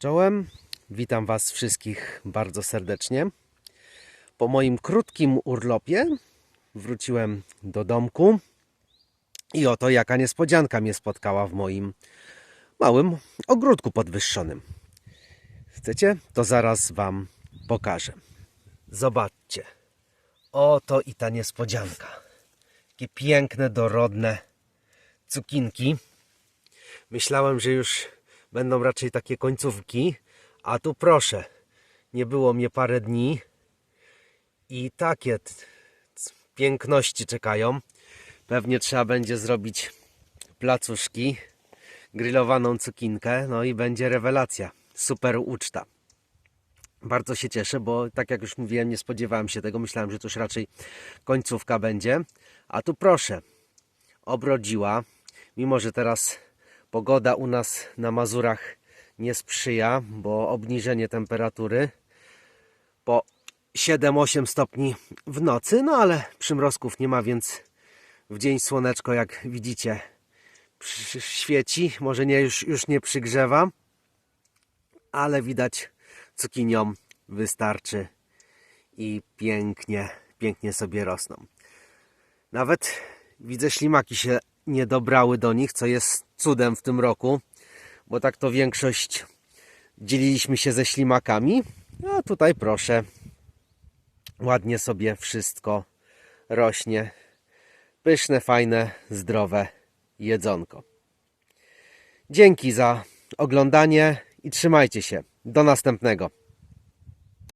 Czołem, witam Was wszystkich bardzo serdecznie. Po moim krótkim urlopie wróciłem do domku i oto jaka niespodzianka mnie spotkała w moim małym ogródku podwyższonym. Chcecie? To zaraz Wam pokażę. Zobaczcie. Oto i ta niespodzianka. Takie piękne, dorodne cukinki. Myślałem, że już będą raczej takie końcówki, a tu proszę, nie było mnie parę dni i takie piękności czekają. Pewnie trzeba będzie zrobić placuszki, grillowaną cukinkę, no i będzie rewelacja. Super uczta. Bardzo się cieszę, bo tak jak już mówiłem, nie spodziewałem się tego. Myślałem, że to już raczej końcówka będzie. A tu proszę, obrodziła. Mimo, że teraz pogoda u nas na Mazurach nie sprzyja, bo obniżenie temperatury po 7-8 stopni w nocy, no ale przymrozków nie ma, więc w dzień słoneczko, jak widzicie, świeci. Może nie, już, już nie przygrzewa, ale widać cukiniom wystarczy i pięknie, pięknie sobie rosną. Nawet widzę ślimaki się nie dobrały do nich, co jest cudem w tym roku, bo tak to większość dzieliliśmy się ze ślimakami. A tutaj proszę, ładnie sobie wszystko rośnie. Pyszne, fajne, zdrowe jedzonko. Dzięki za oglądanie i trzymajcie się. Do następnego.